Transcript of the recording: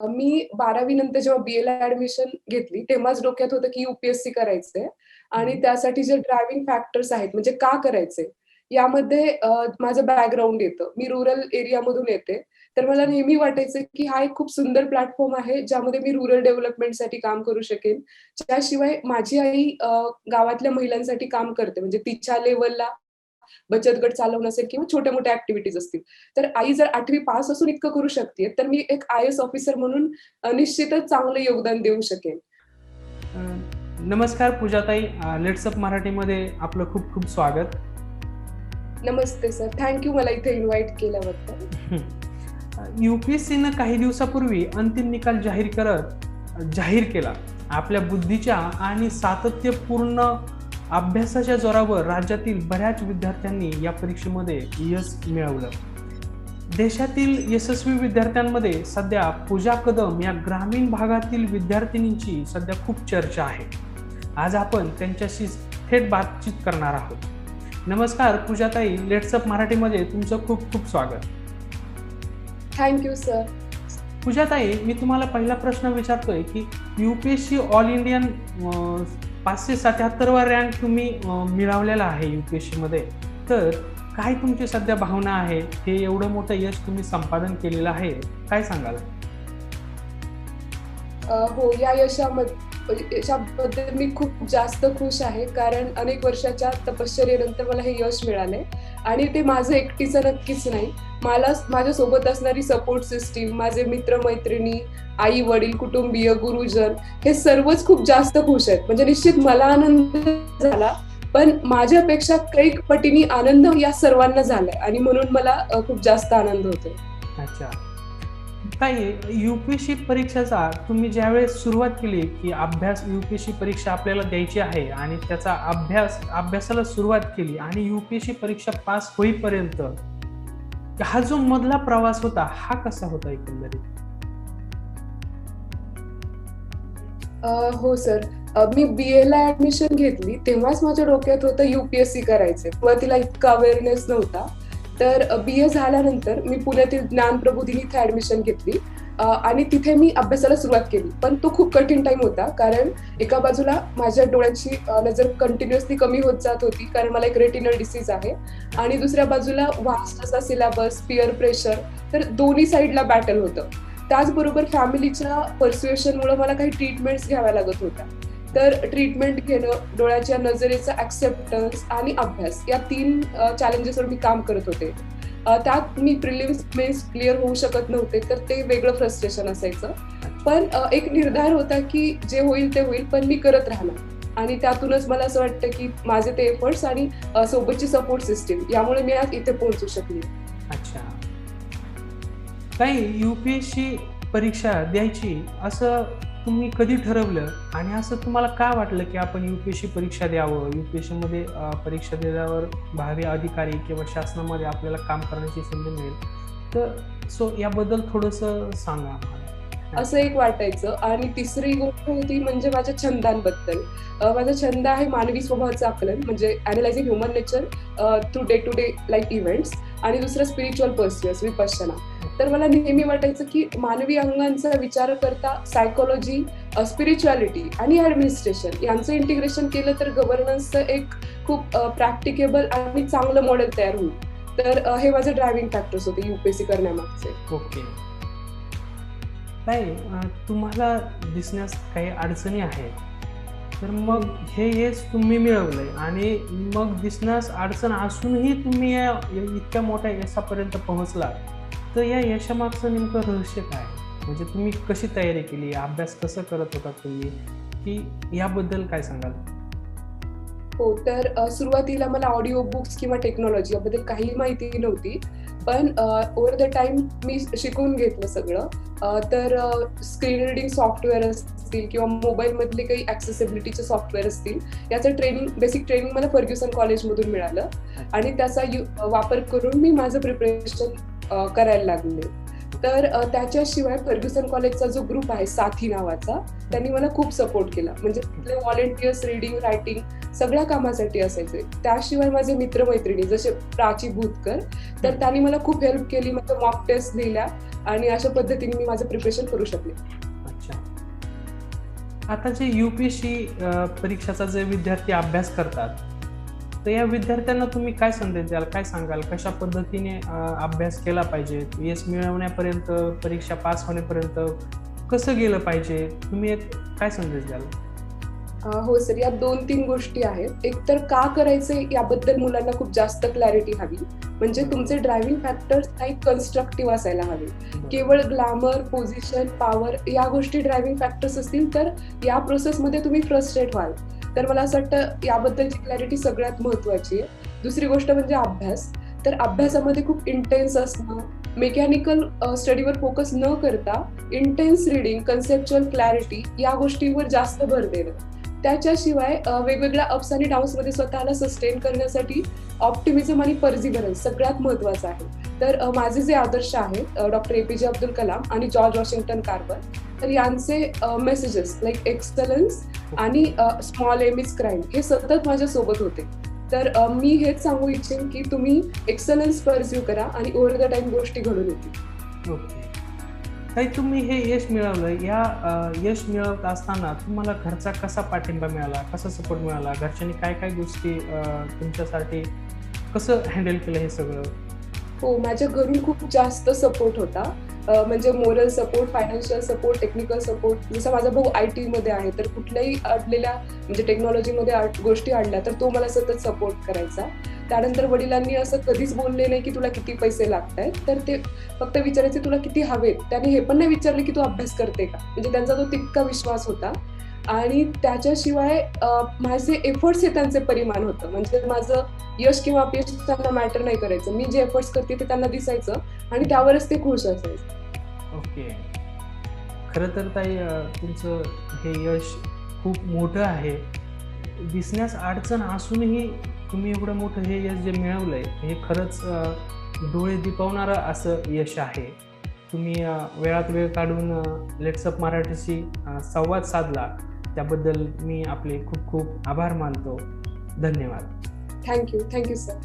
मी 12वी नंतर जेव्हा बी-एला ॲडमिशन घेतली, तेव्हाच डोक्यात होतं की यू-पी-एस-सी करायचंय आणि. त्यासाठी जे ड्रायव्हिंग फॅक्टर्स आहेत, म्हणजे का करायचंय? यामध्ये माझं बॅकग्राऊंड येतं. मी रुरल एरियामधून येते. तर मला. नेहमी वाटायचं की हा एक खूप सुंदर प्लॅटफॉर्म आहे, ज्यामध्ये मी रुरल डेव्हलपमेंटसाठी काम करू शकेन. त्याशिवाय माझी आई गावातल्या महिलांसाठी काम करते. म्हणजे तिच्या लेव्हलला बचत गट चालवणं असेल किंवा छोट्या-मोठ्या ॲक्टिव्हिटीज असतील. तर आई जर 8वी पास असून इतकं करू शकतेय, तर मी एक आय-ए-एस ऑफिसर म्हणून निश्चितच चांगलं योगदान देऊ शकेन. नमस्कार पूजाताई. अ, लेट्स अप मराठीमध्ये आपलं खूप-खूप स्वागत. नमस्ते सर. थँक यू मला इथे इन्व्हाईट केल्याबद्दल. यू-पी-एस-सीनं काही दिवसापूर्वी अंतिम निकाल जाहीर करत जाहीर केला. आपल्या बुद्धीच्या आणि सातत्यपूर्ण अभ्यासाच्या जोरावर राज्यातील बऱ्याच विद्यार्थ्यांनी या परीक्षेमध्ये यश मिळवलं. देशातील यशस्वी विद्यार्थ्यांमध्ये सध्या पूजा कदम या ग्रामीण भागातील विद्यार्थिनींची सध्या खूप चर्चा आहे. आज आपण त्यांच्याशी थेट बातचीत करणार आहोत. नमस्कार पूजाताई. लेट्स अप मराठीमध्ये तुमचं खूप-खूप स्वागत. Thank you sir. पूजाताई, मी तुम्हाला पहिला प्रश्न विचारतोय की यू-पी-एस-सी ऑल इंडियन अ, 577 वा रँक तुम्ही मिळवलेला आहे यू-पी-एस-सीमध्ये. तर काय तुमची सध्या भावना आहे? हे एवढं मोठं यश तुम्ही संपादन केलेलं आहे. काय सांगाल? हो, या यशामध्ये यशाबद्दल मी खूप जास्त खुश आहे. कारण अनेक वर्षाच्या तपश्चर्येनंतर मला हे यश मिळालंय आणि ते माझं एकटीचं नक्कीच नाही. मला माझ्यासोबत असणारी सपोर्ट सिस्टीम माझे मित्र-मैत्रिणी, आई-वडील, कुटुंबीय, गुरुजन हे सर्वच खूप जास्त खुश आहेत. म्हणजे निश्चित मला आनंद झाला, पण माझ्यापेक्षा कैक पटीने आनंद या सर्वांना झालाय आणि म्हणून मला खूप जास्त आनंद होतो अच्छा. ताई, यू पी सी परीक्षेचा तुम्ही ज्यावेळेस सुरुवात केली, की अभ्यास यू पी सी परीक्षा आपल्याला द्यायची आहे आणि त्याचा अभ्यास अभ्यासाला सुरुवात केली आणि यू पी सी परीक्षा पास होईपर्यंत हा जो मधला प्रवास होता, हा कसा होता एकंदरीत? हो सर. मी बी-एला ऍडमिशन घेतली, तेव्हाच माझ्या डोक्यात होतं युपीएससी करायचं किंवा तिला सुरुवातीला इतका अवेअरनेस नव्हता. तर बी-ए झाल्यानंतर मी पुण्यातील ज्ञानप्रबोधिनी इथे ॲडमिशन घेतली आणि तिथे मी अभ्यासाला सुरुवात केली. पण तो खूप कठीण टाईम होता. कारण एका बाजूला माझ्या डोळ्यांची नजर कंटिन्युअसली कमी होत जात होती, कारण मला एक रेटिनल डिसीज आहे आणि दुसऱ्या बाजूला वास्ट असा सिलेबस, पिअर प्रेशर, तर दोन्ही साईडला बॅटल होतं. त्याचबरोबर फॅमिलीच्या पर्स्युएशनमुळे मला काही ट्रीटमेंट्स घ्याव्या लागत होत्या. तर ट्रीटमेंट घेणं, डोळ्याच्या नजरेचा ॲक्सेप्टन्स आणि अभ्यास या तीन चॅलेंजेसवर मी काम करत होते. त्यात मी प्रिलिम्स, मेन्स क्लिअर होऊ शकत नव्हते, तर ते वेगळं फ्रस्ट्रेशन असायचं. पण एक निर्धार होता की जे होईल ते होईल, पण मी करत राहणार आणि त्यातूनच मला असं वाटतं की माझे ते एफर्ट्स आणि सोबतची सपोर्ट सिस्टीम यामुळे मी आज इथे पोहोचू शकले. अच्छा. काही यू-पी-एस-सी परीक्षा द्यायची असं तुम्ही कधी ठरवलं आणि असं तुम्हाला का वाटलं की आपण यू-पी-एस-सी परीक्षा द्यावं? यू-पी-एस-सीमध्ये परीक्षा दिल्यावर भावी अधिकारी किंवा शासनामध्ये आपल्याला काम करण्याची संधी मिळेल. तर सो याबद्दल थोडंसं सांगा आम्हाला? असं एक वाटायचं आणि तिसरी गोष्ट होती म्हणजे माझ्या छंदांबद्दल. माझा छंद आहे मानवी स्वभावाचं आकलन म्हणजे analysing human nature through day to day life events आणि दुसरं स्पिरिच्युअल पर्स्युअर्स विपश्यना. तर मला नेहमी वाटायचं की मानवी अंगांचा विचार करता सायकोलॉजी स्पिरिच्युअलिटी आणि ॲडमिनिस्ट्रेशन यांचं इंटिग्रेशन केलं तर गव्हर्नन्सचं एक खूप प्रॅक्टिकेबल आणि चांगलं मॉडेल तयार होईल. तर हे माझे ड्रायव्हिंग फॅक्टर्स होते युपीएससी करण्यामागचे. ओके. नाही तुम्हाला दिसण्यास काही अडचणी आहेत. तर मग हे यश तुम्ही मिळवलंय आणि मग दिसण्यास अडचण असूनही तुम्ही इतक्या मोठ्या यशापर्यंत पोहोचला तर या यशामागचं नेमकं रहस्य काय? म्हणजे तुम्ही कशी तयारी केली? अभ्यास कसं करत होतात तुम्ही? की याबद्दल काय सांगाल? हो, तर सुरुवातीला मला ऑडिओ बुक्स किंवा टेक्नॉलॉजी याबद्दल काहीही माहिती नव्हती. पण ओव्हर द टाईम मी शिकून घेतलं सगळं. तर स्क्रीन रीडिंग सॉफ्टवेअर असतील किंवा मोबाईलमधले काही ॲक्सेसिबिलिटीचे सॉफ्टवेअर असतील, याचं ट्रेनिंग बेसिक ट्रेनिंग मला फर्ग्युसन कॉलेजमधून मिळालं आणि त्याचा यू वापर करून मी माझं प्रिपरेशन करायला लागले. तर त्याच्याशिवाय फर्ग्युसन कॉलेजचा जो ग्रुप आहे साथी नावाचा त्यांनी मला खूप सपोर्ट केला. म्हणजे तिथले व्हॉलेंटियर्स रिडिंग रायटिंग सगळ्या कामासाठी असायचे. त्याशिवाय माझे मित्रमैत्रिणी जसे प्राची भूतकर तर त्यांनी मला खूप हेल्प केली म्हणजे मॉक टेस्ट लिहिल्या आणि अशा पद्धतीने मी माझं प्रिपरेशन करू शकले. अच्छा. आता जे युपीएससी परीक्षाचा जे विद्यार्थी अभ्यास करतात तर या विद्यार्थ्यांना तुम्ही काय संदेश द्याल? काय सांगाल? कशा पद्धतीने अभ्यास केला पाहिजे? यश मिळवण्यापर्यंत परीक्षा पास होण्यापर्यंत कसं गेलं पाहिजे? तुम्ही एक काय संदेश द्याल? हो सर यात दोन तीन गोष्टी आहेत. एक तर का करायचे याबद्दल मुलांना खूप जास्त क्लॅरिटी हवी. म्हणजे तुमचे ड्रायव्हिंग फॅक्टर्स काही कन्स्ट्रक्टिव्ह असायला हवे. केवळ ग्लॅमर पोझिशन पॉवर या गोष्टी ड्रायव्हिंग फॅक्टर्स असतील तर या प्रोसेसमध्ये तुम्ही फ्रस्ट्रेट व्हाल. तर मला असं वाटतं याबद्दलची क्लॅरिटी सगळ्यात महत्वाची आहे. दुसरी गोष्ट म्हणजे अभ्यास. तर अभ्यासामध्ये खूप इंटेन्स असणं मेकॅनिकल स्टडीवर फोकस न करता इंटेन्स रिडिंग कन्सेप्च्युअल क्लॅरिटी या गोष्टींवर जास्त भर देणं. त्याच्याशिवाय वेगवेगळ्या अप्स आणि डाऊन्समध्ये स्वतःला सस्टेन करण्यासाठी ऑप्टिमिझम आणि पर्झिवरन्स सगळ्यात महत्वाचं आहे. तर माझे जे आदर्श आहेत डॉक्टर ए पी जे अब्दुल कलाम आणि जॉर्ज वॉशिंग्टन कार्बन तर यांचे मेसेजेस लाईक एक्सलन्स आणि स्मॉल एम इज क्राईम हे सतत माझ्या सोबत होते. तर मी हेच सांगू इच्छेन की तुम्ही एक्सलन्स परस्यू करा आणि ओव्हर द टाइम गोष्टी घडून येतील. ओके. ताई तुम्ही हे यश मिळवलं. या यश मिळवत असताना तुम्हाला घरचा कसा पाठिंबा मिळाला? कसा सपोर्ट मिळाला? घरच्यांनी काय काय गोष्टी तुमच्यासाठी कसं हँडल केलं हे सगळं? हो माझ्या घरून खूप जास्त सपोर्ट होता. म्हणजे moral support financial support technical support जसा माझा भाऊ आय टी मध्ये आहे तर कुठल्याही अडलेल्या म्हणजे टेक्नॉलॉजीमध्ये गोष्टी आणल्या तर तो मला सतत सपोर्ट करायचा. त्यानंतर वडिलांनी असं कधीच बोलले नाही की तुला किती पैसे लागत आहेत तर ते फक्त विचारायचे तुला किती हवेत? त्याने हे पण नाही विचारले की तू अभ्यास करते का? म्हणजे त्यांचा तो तितका विश्वास होता. आणि त्याच्याशिवाय माझे एफर्ट्स हे त्यांचे परिमाण होतं. म्हणजे माझं यश किंवा अपयश त्यांना मॅटर नाही करायचं. मी जे एफर्ट्स करते ते त्यांना दिसायचं आणि त्यावरच ते खुश असायचं. ओके. खरं तर ताई तुमचं हे यश खूप मोठं आहे. दिसण्यास अडचण असूनही तुम्ही एवढं मोठं हे यश जे मिळवलंय हे खरंच डोळे दिपवणारं असं यश आहे. तुम्ही वेळात वेळ काढून लेट्सअप मराठीशी संवाद साधला. त्याबद्दल मी आपले खूप खूप आभार मानतो. धन्यवाद. Thank you thank you sir